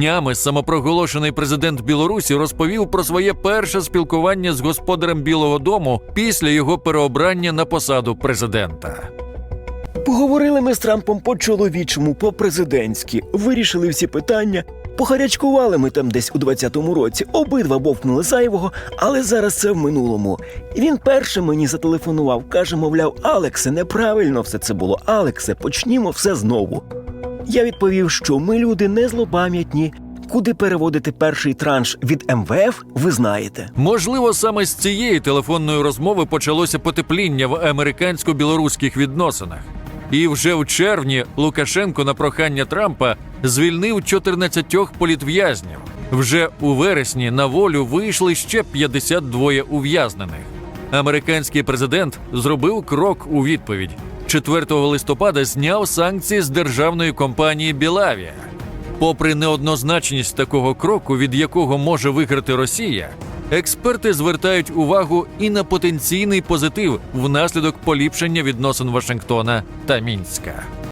Днями самопроголошений президент Білорусі розповів про своє перше спілкування з господарем Білого Дому після його переобрання на посаду президента. Поговорили ми з Трампом по чоловічому, по президентськи, вирішили всі питання. Погарячкували ми там десь у 20-му році. Обидва бовкнули зайвого, але зараз це в минулому. Він перший мені зателефонував, каже, мовляв, Алексе, неправильно все це було. Алексе, почнімо все знову. Я відповів, що ми люди не злопам'ятні. Куди переводити перший транш від МВФ, ви знаєте. Можливо, саме з цієї телефонної розмови почалося потепління в американсько-білоруських відносинах. І вже в червні Лукашенко на прохання Трампа звільнив 14 політв'язнів. Вже у вересні на волю вийшли ще 52 ув'язнених. Американський президент зробив крок у відповідь. 4 листопада зняв санкції з державної компанії Білавія. Попри неоднозначність такого кроку, від якого може виграти Росія, експерти звертають увагу і на потенційний позитив внаслідок поліпшення відносин Вашингтона та Мінська.